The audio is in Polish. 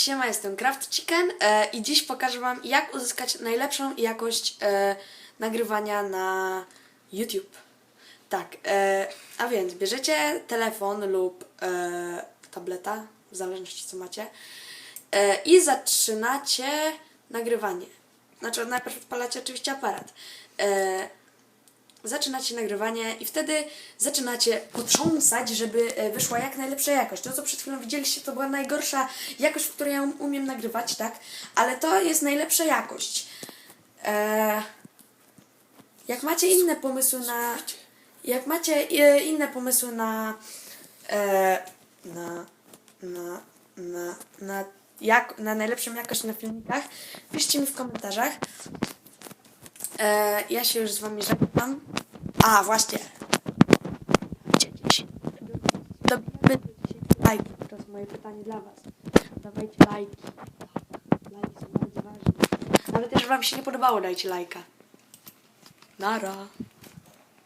Siema, jestem Craft Chicken e, i dziś pokażę Wam, jak uzyskać najlepszą jakość e, nagrywania na YouTube. Tak, e, a więc bierzecie telefon lub tableta, w zależności co macie, i zaczynacie nagrywanie. Znaczy, najpierw odpalacie oczywiście aparat. Zaczynacie nagrywanie i wtedy zaczynacie potrząsać, żeby e, wyszła jak najlepsza jakość. To, co przed chwilą widzieliście, to była najgorsza jakość, w której ja um- umiem nagrywać, tak? Ale to jest najlepsza jakość. E, jak macie inne pomysły na... Jak macie e, inne pomysły na... E, na... Na... Na... Na, jak, na najlepszą jakość na filmikach, piszcie mi w komentarzach. E, ja się już z wami żegnam. A, właśnie. Dobijamy do 10 lajków. To jest moje pytanie dla was. Dawajcie lajki. Lajki są bardzo ważne. Nawet jeżeli wam się nie podobało, dajcie lajka. Nara.